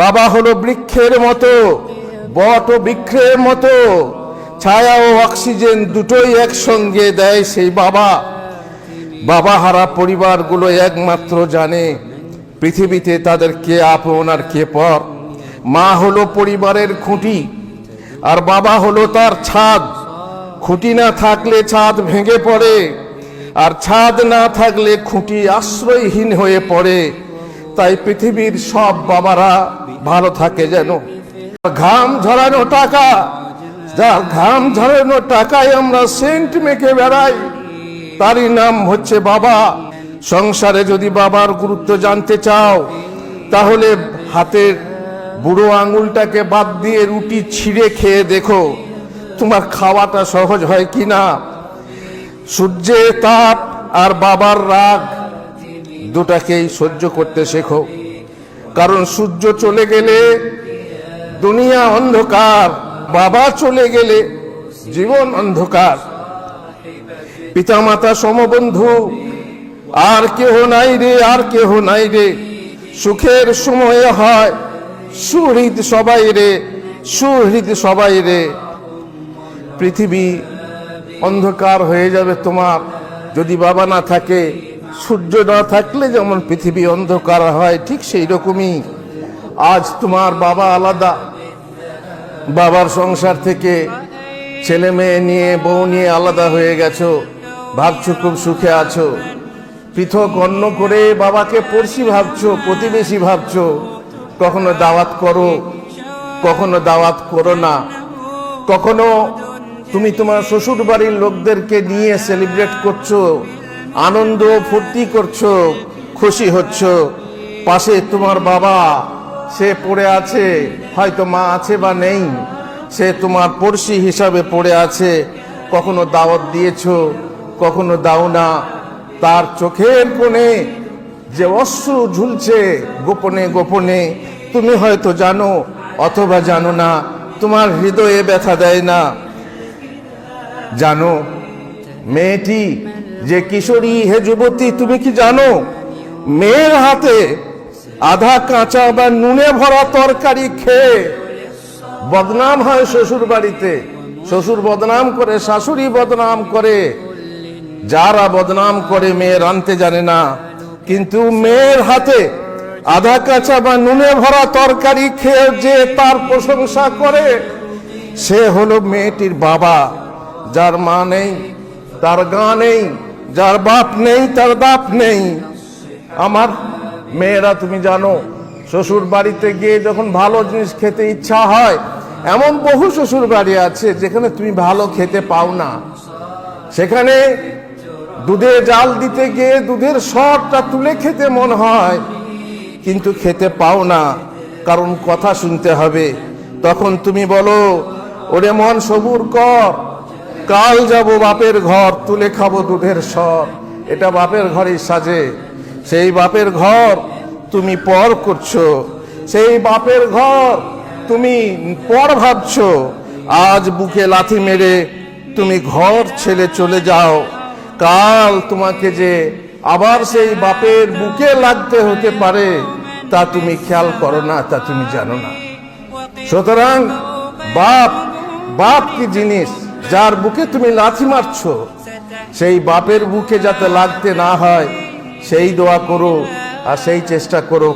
বাবা হলো বৃক্ষের মতো, বট ও বৃক্ষের মতো। ছায়া ও অক্সিজেন দুটোই একসঙ্গে দেয় সেই বাবা। বাবা হারা পরিবারগুলো একমাত্র জানে, পৃথিবীতে তাদের কে আপন আর কে পর। মা হলো পরিবারের খুঁটি, আর বাবা হলো তার ছাদ। খুঁটি না থাকলে ছাদ ভেঙে পড়ে, আর ছাদ না থাকলে খুঁটি আশ্রয়হীন হয়ে পড়ে। তাই পৃথিবীর সব বাবারা ভালো থাকে যেন। ঘাম ঝরানো টাকা যার ঘাম ঝরানো টাকায় আমরা সেন্ট মেখে বেড়াই, তারই নাম হচ্ছে বাবা। সংসারে যদি বাবার গুরুত্ব জানতে চাও, তাহলে হাতের বুড়ো আঙুলটাকে বাদ দিয়ে রুটি ছিঁড়ে খেয়ে দেখো, তোমার খাওয়াটা সহজ হয় কি না সূর্যের তাপ আর বাবার রাগ দুটাকেই সহ্য করতে শেখো। কারণ সূর্য চলে গেলে, দুনিয়া অন্ধকার, বাবা চলে গেলে জীবন অন্ধকার। পিতামাতা, সমবন্ধু, আর কেহ নাই রে, আর কেহ নাই রে। সুখের সময় হয়, সুহৃদ সবাই রে, সুহৃদ সবাই রে। পৃথিবী অন্ধকার হয়ে যাবে তোমার। যদি বাবা না থাকে সূর্য না থাকলে যেমন পৃথিবী অন্ধকার হয়, ঠিক সেই রকমই আজ তোমার বাবা আলাদা। বাবার সংসার থেকে ছেলে মেয়ে নিয়ে, বউ নিয়ে আলাদা হয়ে গেছো, ভাবছ খুব সুখে আছো। পৃথক অন্য করে বাবাকে পড়শি ভাবছ, প্রতিবেশী ভাবছ, কখনো দাওয়াত করো, কখনো দাওয়াত করো না। কখনো তুমি তোমার শ্বশুর বাড়ির লোকদেরকে নিয়ে সেলিব্রেট করছ আনন্দ ফুর্তি করছ, খুশি হচ্ছ। পাশে তোমার বাবা, সে পড়ে আছে, হয়তো মা আছে বা নেই। সে তোমার পড়শি হিসাবে পড়ে আছে। কখনো দাওয়াত দিয়েছ, কখনো দাও না। তার চোখের কোণে যে অশ্রু ঝুলছে, গোপনে গোপনে, তুমি হয়তো জানো, অথবা জানো না, তোমার হৃদয়ে ব্যথা দেয় না। জানো, মেয়েটি যে কিশোরী, হে যুবতী, তুমি কি জানো? মেয়ের হাতে আধা কাঁচা বা নুনে ভরা তরকারি খেয়ে বদনাম হয় শ্বশুর বাড়িতে। শ্বশুর বদনাম করে, শাশুড়ি বদনাম করে। যারা বদনাম করে মেয়ে রানতে জানে না। কিন্তু মেয়ের হাতে আধা কাঁচা বা নুনে ভরা তরকারি খেয়ে যে তার প্রশংসা করে, সে হলো মেয়েটির বাবা, যার মা নেই, তার গা নেই। যার বাপ নেই, তার বাপ নেই। আমার মেয়েরা, তুমি জানো, শ্বশুর বাড়িতে গিয়ে যখন ভালো জিনিস খেতে ইচ্ছা হয়, এমন বহু শ্বশুর বাড়ি আছে যেখানে তুমি ভালো খেতে পাও না। সেখানে দুধে জাল দিতে গিয়ে দুধের শরটা তুলে খেতে মন হয়, কিন্তু খেতে পাও না। কারণ কথা শুনতে হবে। তখন তুমি বলো, ওরে মন সবুর কর কাল যাব বাপের ঘর, তুলে খাব দুধের সর। এটা বাপের ঘরই সাজে। সেই বাপের ঘর তুমি পর করছ। সেই বাপের ঘর তুমি পর ভাবছ। আজ বুকে লাথি মেরে তুমি ঘর ছেড়ে চলে যাও। কাল তোমাকে যে আবার সেই বাপের বুকে লাগতে হতে পারে, তা তুমি খেয়াল করো না, তা তুমি জানো না। সুতরাং বাপ বাপ কি জিনিস? যার বুকে তুমি লাথি মারছ, সেই বাপের বুকে যাতে লাগতে না হয়, সেই দোয়া করো আর সেই চেষ্টা করো।